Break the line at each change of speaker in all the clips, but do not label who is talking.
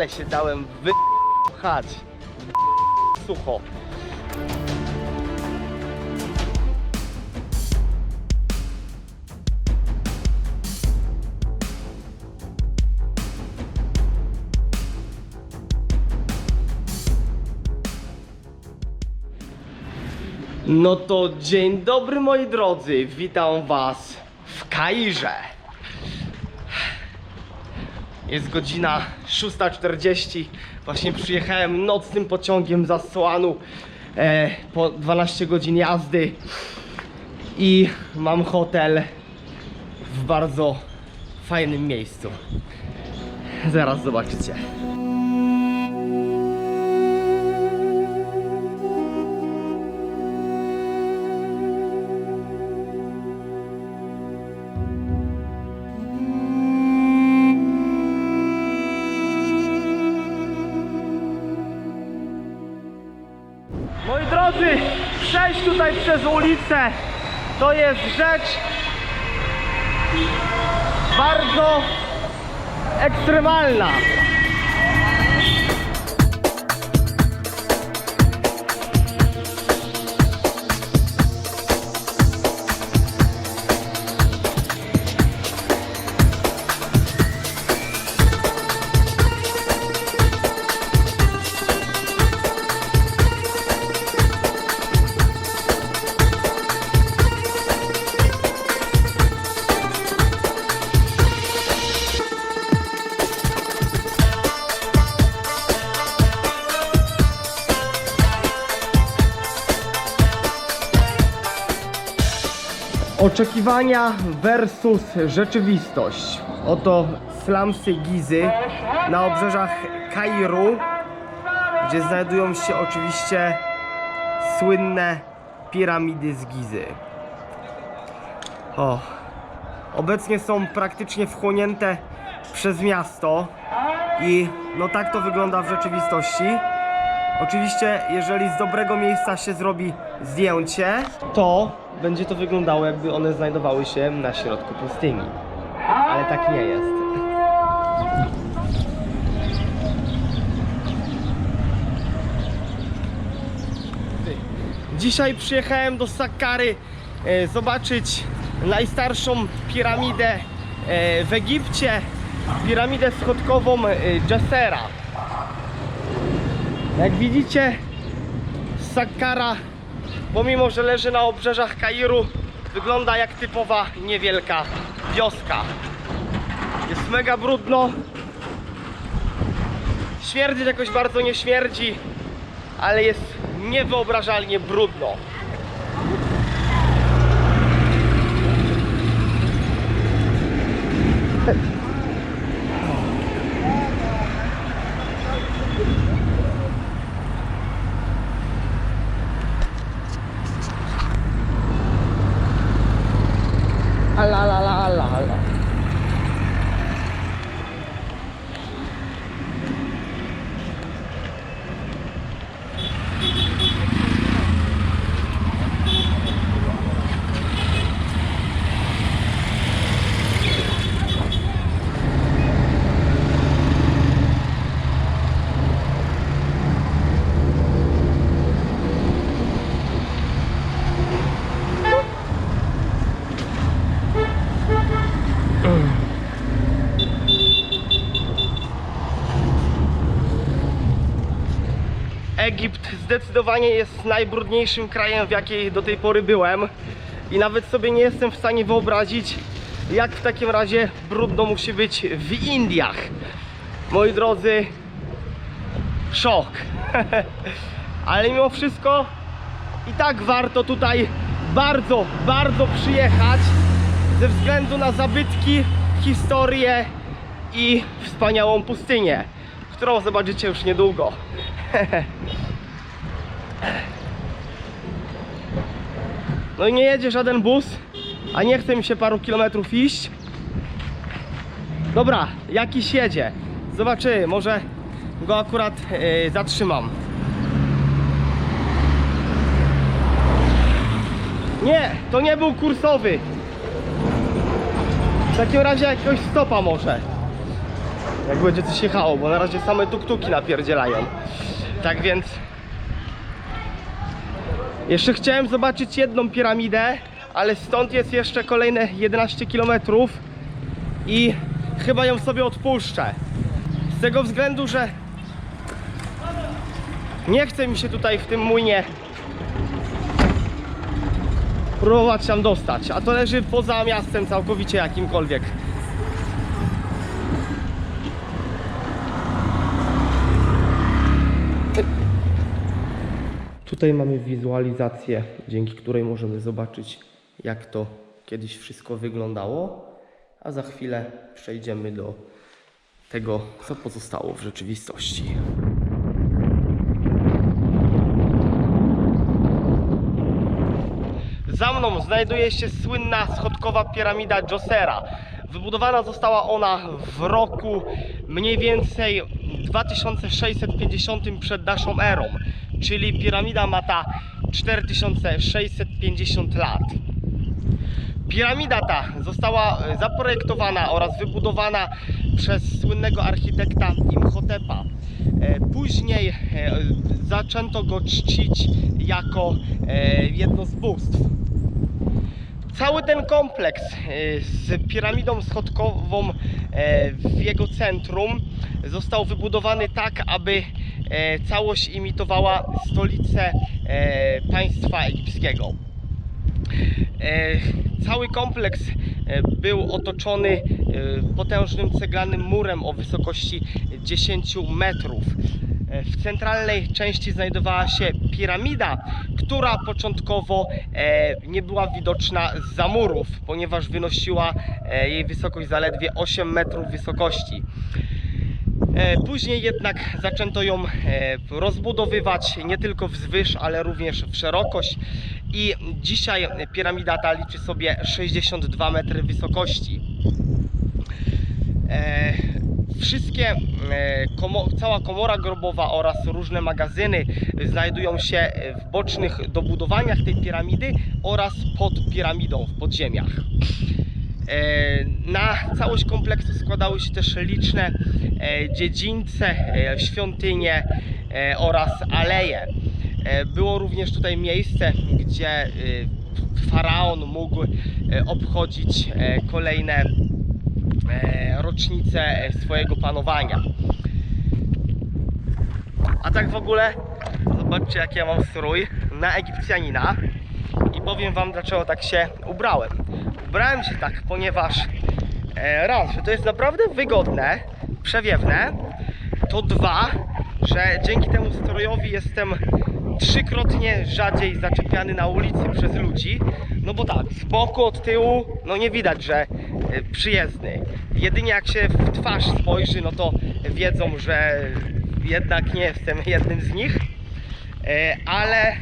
ale się dałem wypchać. Sucho. No to dzień dobry moi drodzy, witam was w Kairze. Jest godzina 6.40, właśnie przyjechałem nocnym pociągiem z Assuanu e, po 12 godzin jazdy i mam hotel w bardzo fajnym miejscu. Zaraz zobaczycie. Przejść tutaj przez ulicę to jest rzecz bardzo ekstremalna. Oczekiwania versus rzeczywistość. Oto slumsy Gizy na obrzeżach Kairu, gdzie znajdują się oczywiście słynne piramidy z Gizy. O, obecnie są praktycznie wchłonięte przez miasto i no tak to wygląda w rzeczywistości. Oczywiście, jeżeli z dobrego miejsca się zrobi zdjęcie, to będzie to wyglądało, jakby one znajdowały się na środku pustyni. Ale tak nie jest. Dzisiaj przyjechałem do Sakkary e, zobaczyć najstarszą piramidę e, w Egipcie, piramidę schodkową Jessera. Jak widzicie, Sakkara, pomimo że leży na obrzeżach Kairu, wygląda jak typowa niewielka wioska. Jest mega brudno. Śmierdzić jakoś bardzo nie śmierdzi, ale jest niewyobrażalnie brudno. Zdecydowanie jest najbrudniejszym krajem, w jakiej do tej pory byłem. I nawet sobie nie jestem w stanie wyobrazić, jak w takim razie brudno musi być w Indiach. Moi drodzy, szok. Ale mimo wszystko i tak warto tutaj bardzo, bardzo przyjechać ze względu na zabytki, historię i wspaniałą pustynię, którą zobaczycie już niedługo. No i nie jedzie żaden bus, a nie chce mi się paru kilometrów iść. Dobra, jakiś jedzie. Zobaczymy, może go akurat yy, zatrzymam. Nie, to nie był kursowy. W takim razie jakiegoś stopa może. jak będzie coś jechało, bo na razie same tuktuki napierdzielają. Tak więc jeszcze chciałem zobaczyć jedną piramidę, ale stąd jest jeszcze kolejne 11 km i chyba ją sobie odpuszczę. Z tego względu, że nie chce mi się tutaj w tym młynie próbować tam dostać, a to leży poza miastem całkowicie jakimkolwiek. Tutaj mamy wizualizację, dzięki której możemy zobaczyć, jak to kiedyś wszystko wyglądało, a za chwilę przejdziemy do tego, co pozostało w rzeczywistości. Za mną znajduje się słynna schodkowa piramida Djosera. Wybudowana została ona w roku mniej więcej 2650 przed naszą erą, czyli piramida ma ta 4650 lat. Piramida ta została zaprojektowana oraz wybudowana przez słynnego architekta Imhotepa. E, Później e, zaczęto go czcić jako e, jedno z bóstw. Cały ten kompleks e, z piramidą schodkową e, w jego centrum został wybudowany tak, aby e, całość imitowała stolicę e, państwa egipskiego. Cały kompleks był otoczony potężnym ceglanym murem o wysokości 10 metrów. E, W centralnej części znajdowała się piramida, która początkowo e, nie była widoczna z murów, ponieważ wynosiła e, jej wysokość zaledwie 8 metrów wysokości. Później jednak zaczęto ją rozbudowywać nie tylko wzwyż, ale również w szerokość i dzisiaj piramida ta liczy sobie 62 metry wysokości. E, Wszystkie, e, komo, cała komora grobowa oraz różne magazyny znajdują się w bocznych dobudowaniach tej piramidy oraz pod piramidą w podziemiach. E, Na całość kompleksu składały się też liczne e, dziedzińce, e, świątynie e, oraz aleje. E, Było również tutaj miejsce, gdzie e, faraon mógł e, obchodzić e, kolejne e, rocznice e, swojego panowania. A tak w ogóle, zobaczcie jaki ja mam strój na Egipcjanina i powiem wam dlaczego tak się ubrałem. Ubrałem się tak, ponieważ e, raz, że to jest naprawdę wygodne, przewiewne, to dwa, że dzięki temu strojowi jestem trzykrotnie rzadziej zaczepiany na ulicy przez ludzi, no bo tak, z boku, od tyłu, no nie widać, że przyjezdny. Jedynie jak się w twarz spojrzy, no to wiedzą, że jednak nie jestem jednym z nich. E, ale, e,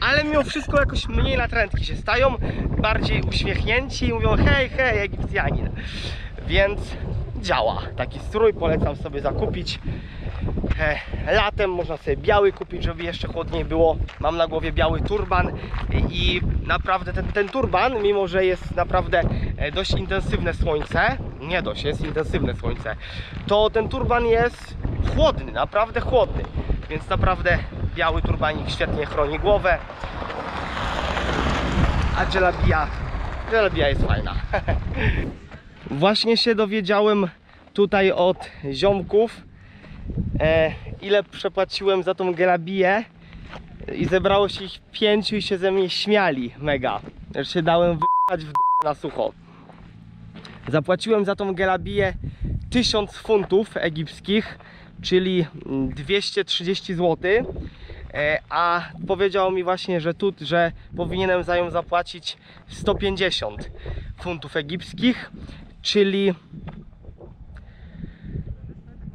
ale mimo wszystko jakoś mniej natrętki się stają, bardziej uśmiechnięci i mówią hej, hej, Egipcjanin. Więc działa. Taki strój polecam sobie zakupić. E, Latem można sobie biały kupić, żeby jeszcze chłodniej było. Mam na głowie biały turban i naprawdę ten, ten turban, mimo że jest naprawdę e, dość intensywne słońce, nie dość, jest intensywne słońce, to ten turban jest chłodny, naprawdę chłodny. Więc naprawdę biały turbanik świetnie chroni głowę. A dżelabija, dżelabija jest fajna. Właśnie się dowiedziałem tutaj od ziomków, e, ile przepłaciłem za tą gelabiję i zebrało się ich pięciu i się ze mnie śmiali mega, że się dałem wyjechać w na sucho. Zapłaciłem za tą gelabiję 1000 funtów egipskich, czyli mm, 230 zł. E, A powiedział mi właśnie, że tu, że powinienem za nią zapłacić 150 funtów egipskich, czyli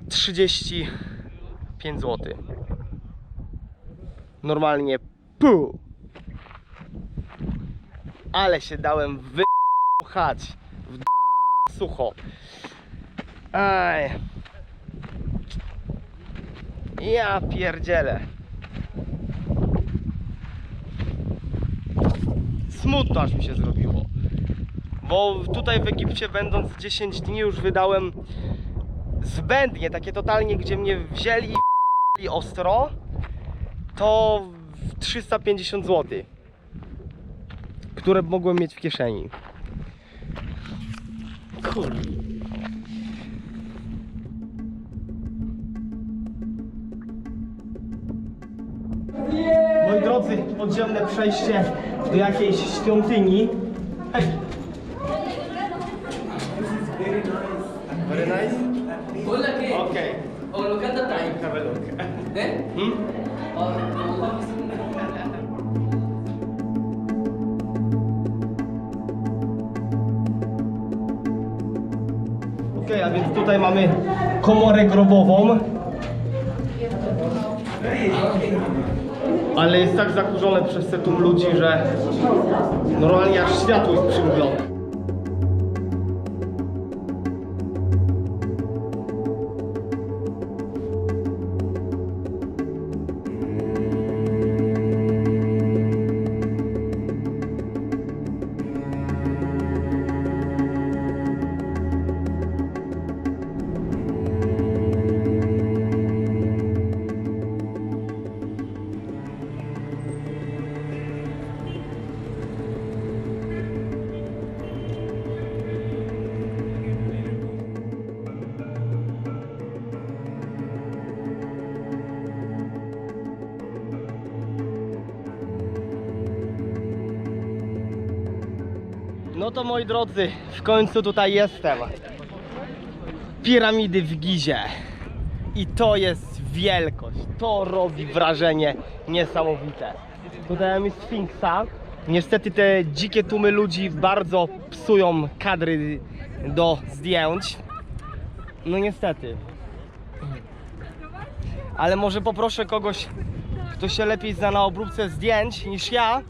35 zł. Normalnie pu. Ale się dałem wychać w sucho. Aj. Ja pierdzielę. Smutno aż mi się zrobiło. Bo tutaj w Egipcie będąc 10 dni już wydałem zbędnie, takie totalnie, gdzie mnie wzięli i ostro, to 350 zł, które mogłem mieć w kieszeni. Kurde. Moi drodzy, podziemne przejście do jakiejś świątyni. Ej. Very nice. Okay.
Oh, look at the time.
Have a look.
Then,
Hmm?
oh,
tutaj mamy komorę grobową. Ale jest tak zakurzone przez te tłum ludzi, że normalnie aż światło jest przymglone. No to moi drodzy, w końcu tutaj jestem. Piramidy w Gizie. I to jest wielkość. To robi wrażenie niesamowite. Tutaj mamy Sfinksa. Niestety te dzikie tłumy ludzi bardzo psują kadry do zdjęć. No niestety. Ale może poproszę kogoś, kto się lepiej zna na obróbce zdjęć niż ja,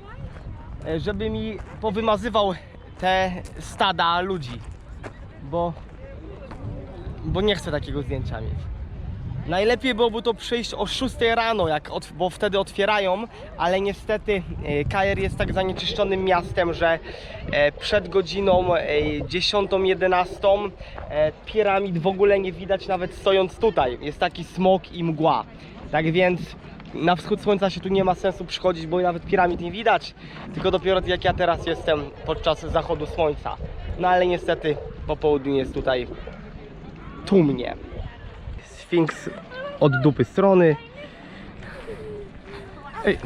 e, żeby mi powymazywał te stada ludzi, bo, bo nie chcę takiego zdjęcia mieć. Najlepiej byłoby to przyjść o 6 rano, jak od, bo wtedy otwierają, ale niestety e, Kajer jest tak zanieczyszczonym miastem, że e, przed godziną e, 10-11 e, piramid w ogóle nie widać nawet stojąc tutaj. Jest taki smog i mgła. Tak więc na wschód słońca się tu nie ma sensu przychodzić, bo nawet piramid nie widać, tylko dopiero jak ja teraz jestem podczas zachodu słońca. No ale niestety po południu jest tutaj tłumnie. Sfinks od dupy strony. Ej.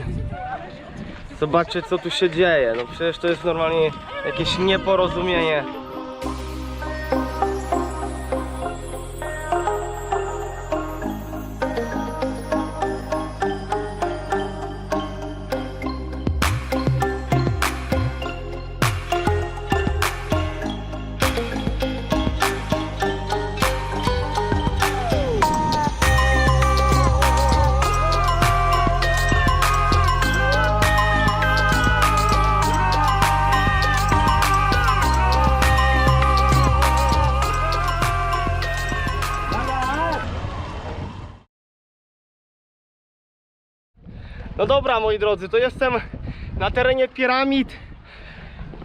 Zobaczcie co tu się dzieje. No przecież to jest normalnie jakieś nieporozumienie. Dobra moi drodzy, to jestem na terenie piramid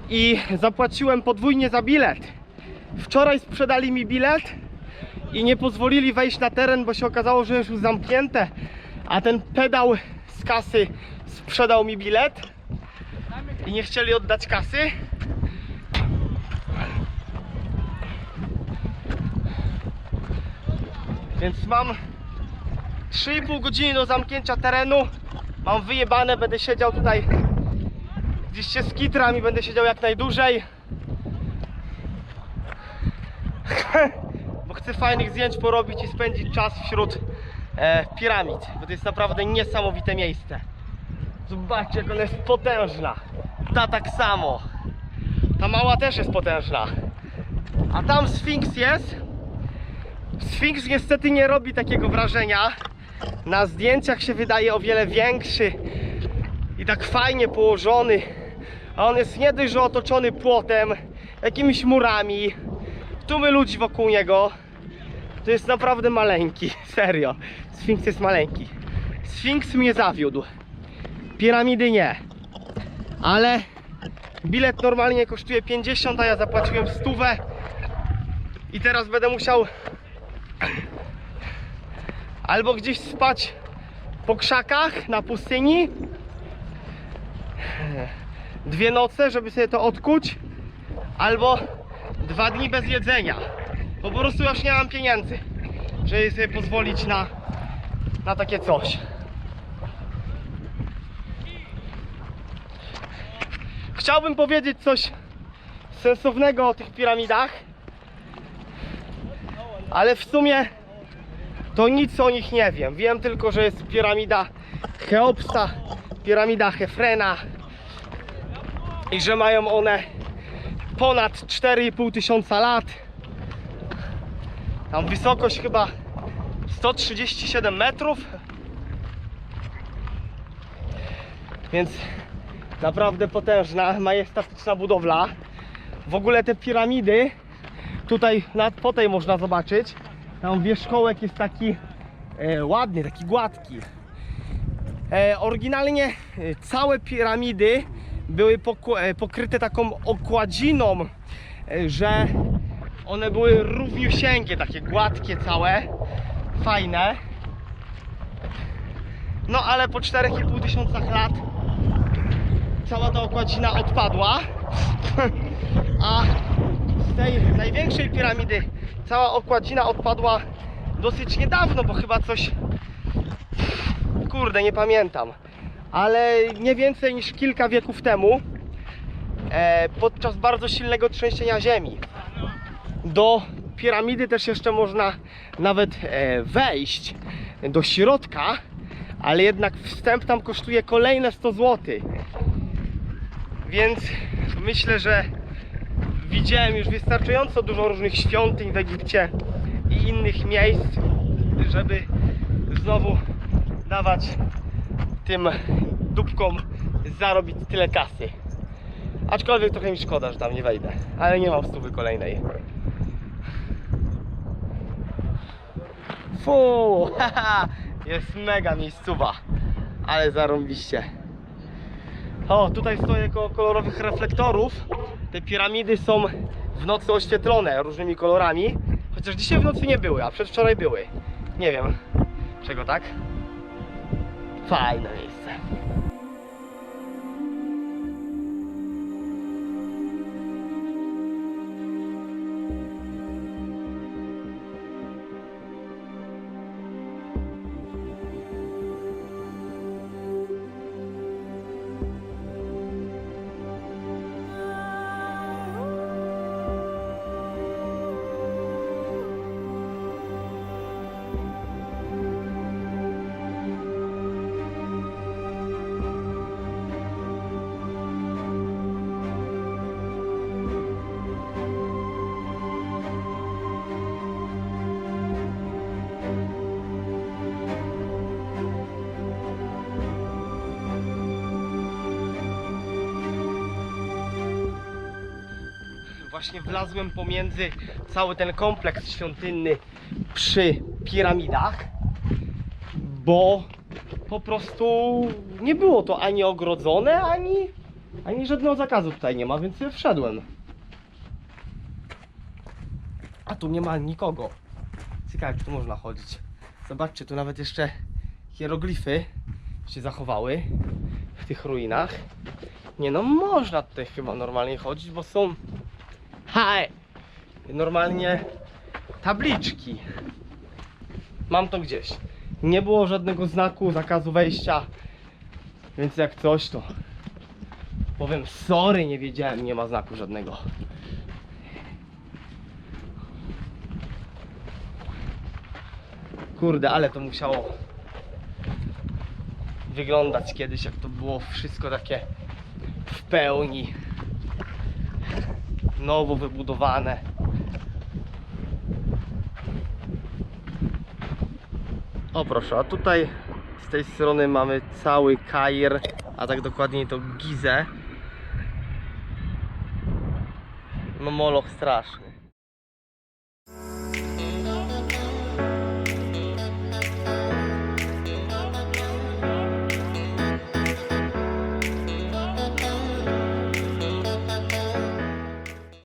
i zapłaciłem podwójnie za bilet. Wczoraj sprzedali mi bilet i nie pozwolili wejść na teren, bo się okazało, że już zamknięte, a ten pedał z kasy sprzedał mi bilet i nie chcieli oddać kasy. Więc mam 3,5 godziny do zamknięcia terenu. Mam wyjebane, będę siedział tutaj gdzieś się skitram i będę siedział jak najdłużej. Bo chcę fajnych zdjęć porobić i spędzić czas wśród e, piramid, bo to jest naprawdę niesamowite miejsce. Zobaczcie jak ona jest potężna. Ta tak samo. Ta mała też jest potężna. A tam Sfinks jest. Sfinks niestety nie robi takiego wrażenia. Na zdjęciach się wydaje o wiele większy i tak fajnie położony. A on jest nie dość, że otoczony płotem, jakimiś murami, tłumy ludzi wokół niego. To jest naprawdę maleńki, serio. Sfinks jest maleńki. Sfinks mnie zawiódł. Piramidy nie. Ale bilet normalnie kosztuje 50, a ja zapłaciłem stówę. I teraz będę musiał Albo gdzieś spać po krzakach na pustyni. Dwie noce, żeby sobie to odkuć. Albo dwa dni bez jedzenia. Po prostu już nie mam pieniędzy, żeby sobie pozwolić na, na takie coś. Chciałbym powiedzieć coś sensownego o tych piramidach, ale w sumie to nic o nich nie wiem. Wiem tylko, że jest piramida Cheopsa, piramida Hefrena i że mają one ponad 4,5 tysiąca lat. Tam wysokość chyba 137 metrów. Więc naprawdę potężna, majestatyczna budowla. W ogóle te piramidy, tutaj nad po tej można zobaczyć, tam wierzchołek jest taki e, ładny, taki gładki. E, oryginalnie e, całe piramidy były e, pokryte taką okładziną, e, że one były równiusieńkie, takie gładkie całe, fajne. No ale po 4,5 tysiącach lat cała ta okładzina odpadła. A tej największej piramidy cała okładzina odpadła dosyć niedawno, bo chyba coś. Kurde, nie pamiętam. Ale nie więcej niż kilka wieków temu, e, podczas bardzo silnego trzęsienia ziemi. Do piramidy też jeszcze można nawet e, wejść do środka, ale jednak wstęp tam kosztuje kolejne 100 zł. Więc myślę, że widziałem już wystarczająco dużo różnych świątyń w Egipcie i innych miejsc, żeby znowu dawać tym dupkom zarobić tyle kasy. Aczkolwiek trochę mi szkoda, że tam nie wejdę, ale nie mam stówy kolejnej. Fu, jest mega miejscowa, ale zarąbiście. O, tutaj stoję koło kolorowych reflektorów. Te piramidy są w nocy oświetlone różnymi kolorami. Chociaż dzisiaj w nocy nie były, a przedwczoraj były. Nie wiem, czego tak. Fajne Właśnie wlazłem pomiędzy cały ten kompleks świątynny przy piramidach, bo po prostu nie było to ani ogrodzone, ani, ani żadnego zakazu tutaj nie ma, więc wszedłem. A tu nie ma nikogo. Ciekawe, jak tu można chodzić. Zobaczcie, tu nawet jeszcze hieroglify się zachowały w tych ruinach. Nie no, można tutaj chyba normalnie chodzić, bo są Haj! Normalnie tabliczki. Mam to gdzieś. Nie było żadnego znaku zakazu wejścia, więc jak coś to powiem sorry, nie wiedziałem, nie ma znaku żadnego. Kurde, ale to musiało wyglądać kiedyś, jak to było wszystko takie w pełni nowo wybudowane. O proszę, a tutaj z tej strony mamy cały Kair, a tak dokładniej to Gizę. No moloch straszny.